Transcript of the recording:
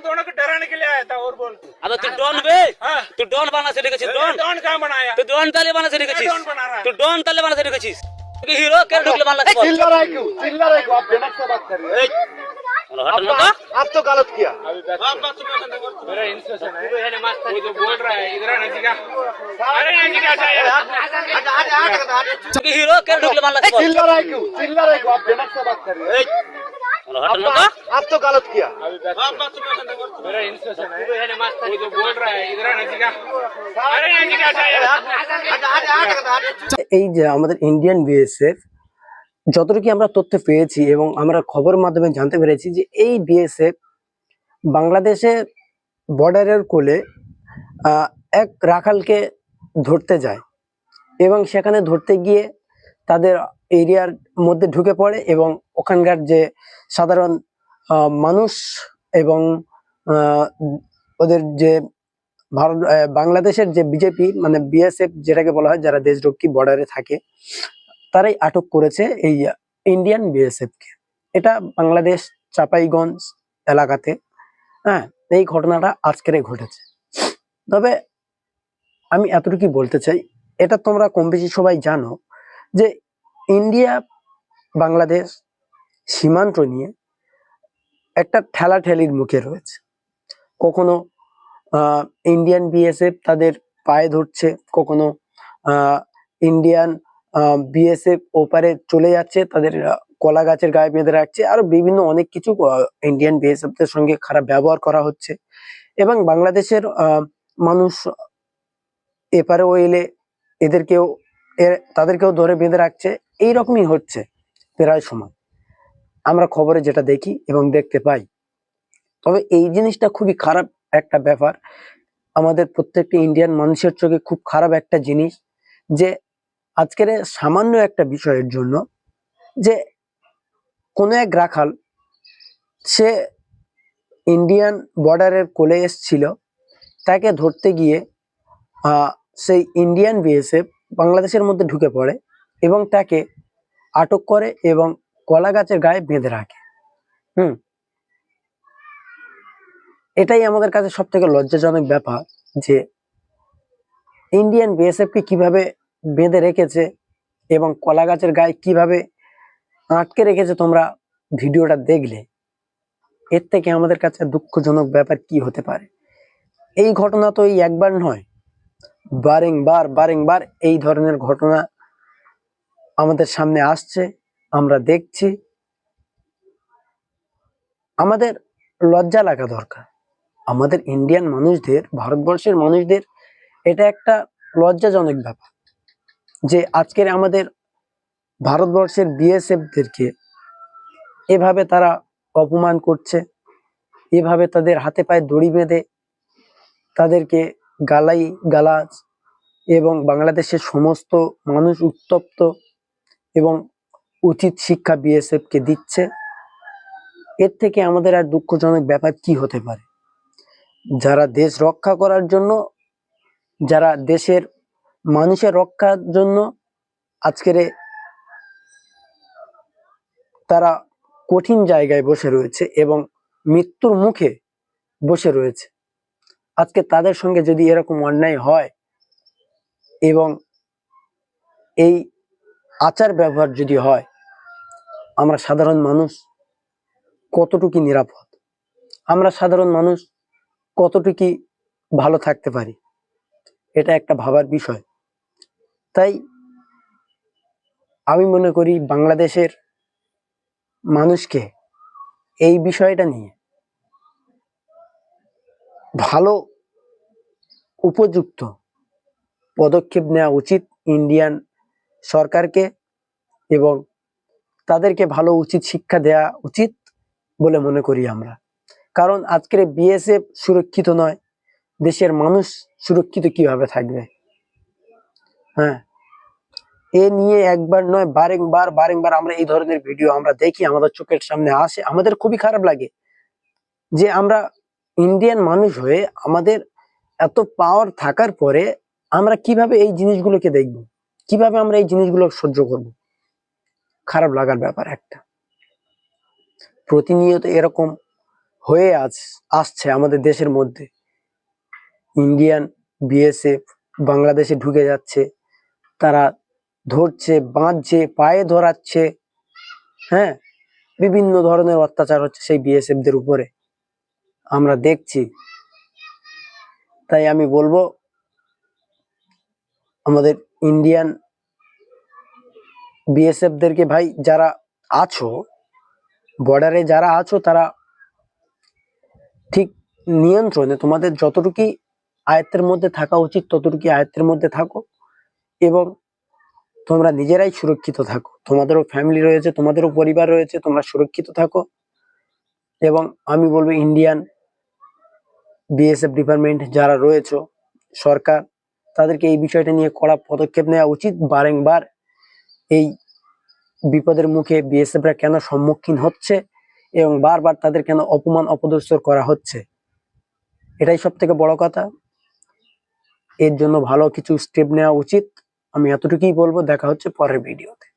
दोनों को डराने के लिए आया था और बोल। अब तू हाँ। डॉन बे? हाँ। तू डॉन बना से निकल डॉन? डॉन कहाँ बनाया? तू डॉन ताले बना से निकल डॉन बना रहा तू डॉन ताले बना से निकल क्योंकि हीरो के ढुकले मान लगा चिल्ला रहा है क्यों? चिल्ला रहा है आप बेमत बात कर रहे हो। तो। आप तो गलत किया। मेरा इंस्ट्रक्शन है। वो जो बोल रहा है इधर नजीका। अरे नजीका चाहिए हीरो के ढुकले मान लगा चिल्ला रहा है क्यों? चिल्ला रहा है आप बेमत बात कर रहे हो। आप, आप तो गलत किया मेरा इंस्ट्रक्शन है वो जो बोल रहा है इधर आना जी का अरे नजीक आ जाए এই যে আমাদের ইন্ডিয়ান বিএসএফ যতটুকু আমরা তথ্য পেয়েছি এবং আমরা খবরের মাধ্যমে জানতে পেরেছি যে এই বিএসএফ বাংলাদেশের বর্ডারের কোলে আহ, এক রাখালকে ধরতে যায় এবং সেখানে ধরতে গিয়ে তাদের এরিয়ার মধ্যে ঢুকে পড়ে এবং ওখানকার যে সাধারণ মানুষ এবং ওদের যে ভারত বাংলাদেশের যে বিজেপি মানে বিএসএফ যেটাকে বলা হয়, যারা দেশরক্ষী বর্ডারে থাকে, তারাই আটক করেছে এই ইন্ডিয়ান বিএসএফ কে। এটা বাংলাদেশ চাপাইগঞ্জ এলাকাতে হ্যাঁ এই ঘটনাটা আজকের ঘটেছে। তবে আমি এতটুকু বলতে চাই, এটা তোমরা কম বেশি সবাই জানো যে ইন্ডিয়া বাংলাদেশ সীমান্ত নিয়ে একটা ঠেলাঠেলির মুখে রয়েছে। কখনো ইন্ডিয়ান বিএসএফ তাদের পায়ে ধরছে, কখনো ইন্ডিয়ান বিএসএফ ওপারে চলে যাচ্ছে, তাদের কলা গাছের গায়ে বেঁধে রাখছে, আরও বিভিন্ন অনেক কিছু ইন্ডিয়ান বিএসএফ দের সঙ্গে খারাপ ব্যবহার করা হচ্ছে। এবং বাংলাদেশের মানুষ এপারেও এলে এদেরকেও এ- তাদেরকেও ধরে বেঁধে রাখছে। এইরকমই হচ্ছে প্রায় সময়। আমরা খবরে যেটা দেখি এবং দেখতে পাই। তবে এই জিনিসটা খুবই খারাপ একটা ব্যাপার। আমাদের প্রত্যেকটি ইন্ডিয়ান মানুষের চোখে খুব খারাপ একটা জিনিস যে, আজকের সামান্য একটা বিষয়ের জন্য যে, কোনো এক রাখাল, সে ইন্ডিয়ান বর্ডারের কোলে এসছিল। তাকে ধরতে গিয়ে সেই ইন্ডিয়ান বিএসএফ বাংলাদেশের মধ্যে ঢুকে পড়ে এবং তাকে আটক করে এবং কলা গাছের গায়ে বেঁধে রাখে। হুম। এটাই আমাদের কাছে সব থেকে লজ্জাজনক ব্যাপার যে ইন্ডিয়ান বিএসএফ কে কীভাবে বেঁধে রেখেছে এবং কলা গাছের গায়ে কীভাবে আটকে রেখেছে তোমরা ভিডিওটা দেখলে, এর থেকে আমাদের কাছে দুঃখজনক ব্যাপার কি হতে পারে? এই ঘটনা তো এই একবার নয় বারেংবার বারেংবার এই ধরনের ঘটনা আমাদের সামনে আসছে, আমরা দেখছি। আমাদের লজ্জা লাগা দরকার। আমাদের ইন্ডিয়ান মানুষদের, ভারতবর্ষের মানুষদের এটা একটা লজ্জাজনক ব্যাপার যে আজকের আমাদের ভারতবর্ষের বিএসএফ দেরকে এভাবে তারা অপমান করছে, এভাবে তাদের হাতে পায়ে দড়ি বেঁধে তাদেরকে গালাই গালাজ এবং বাংলাদেশের সমস্ত মানুষ উত্তপ্ত এবং উচিত শিক্ষা বিএসএফ কে দিচ্ছে, এর থেকে আমাদের আর দুঃখজনক ব্যাপার কি হতে পারে? যারা দেশ রক্ষা করার জন্য, যারা দেশের মানুষের রক্ষার জন্য আজকের তারা কঠিন জায়গায় বসে রয়েছে এবং মৃত্যুর মুখে বসে রয়েছে। আজকে তাদের সঙ্গে যদি এরকম অন্যায় হয় এবং এই আচার ব্যবহার যদি হয়, আমরা সাধারণ মানুষ কতটুকু নিরাপদ? আমরা সাধারণ মানুষ কতটুকু ভালো থাকতে পারি? এটা একটা ভাবার বিষয়। তাই আমি মনে করি বাংলাদেশের মানুষকে এই বিষয়টা নিয়ে ভালো উপযুক্ত পদক্ষেপ নেওয়া উচিত ইন্ডিয়ান সরকারকে এবং তাদেরকে ভালো উচিত শিক্ষা দেওয়া উচিত বলে মনে করি আমরা। কারণ আজকের বিএসএফ সুরক্ষিত নয়, দেশের মানুষ সুরক্ষিত কীভাবে থাকবে? হ্যাঁ এ নিয়ে একবার নয়, বারেংবার বারেংবার আমরা এই ধরনের ভিডিও আমরা দেখি, আমাদের চোখের সামনে আসে, আমাদের খুবই খারাপ লাগে যে আমরা ইন্ডিয়ান মানুষ হয়ে আমাদের এত পাওয়ার থাকার পরে আমরা কীভাবে এই জিনিসগুলোকে দেখব? কীভাবে আমরা এই জিনিসগুলো সহ্য করব? খারাপ লাগার ব্যাপার একটা। প্রতিনিয়ত এরকম হয়ে আস আসছে আমাদের দেশের মধ্যে। ইন্ডিয়ান বিএসএফ বাংলাদেশে ঢুকে যাচ্ছে। তারা ধরছে, বাঁধছে, পায়ে ধরাচ্ছে। হ্যাঁ? বিভিন্ন ধরনের অত্যাচার হচ্ছে সেই বিএসএফদের উপরে। আমরা দেখছি তাই আমি বলব, আমাদের ইন্ডিয়ান বিএসএফ দেরকে ভাই যারা আছো বর্ডারে যারা আছো তারা ঠিক নিয়ন্ত্রণে তোমাদের যতটুকু আয়ত্তের মধ্যে থাকা উচিত ততটুকু আয়ত্তের মধ্যে থাকো এবং তোমরা নিজেরাই সুরক্ষিত থাকো। তোমাদেরও ফ্যামিলি রয়েছে, তোমাদেরও পরিবার রয়েছে, তোমরা সুরক্ষিত থাকো এবং আমি বলব ইন্ডিয়ান বিএসএফ ডিপার্টমেন্ট যারা রয়েছে, সরকার, তাদেরকে এই বিষয়টা নিয়ে কড়া পদক্ষেপ নেওয়া উচিত। বারেংবার এই বিপদের মুখে বিএসএফরা কেন সম্মুখীন হচ্ছে এবং বারবার তাদের কেন অপমান অপদস্থ করা হচ্ছে? এটাই সব থেকে বড় কথা। এর জন্য ভালো কিছু স্টেপ নেওয়া উচিত। আমি এতটুকুই বলব। দেখা হচ্ছে পরের ভিডিওতে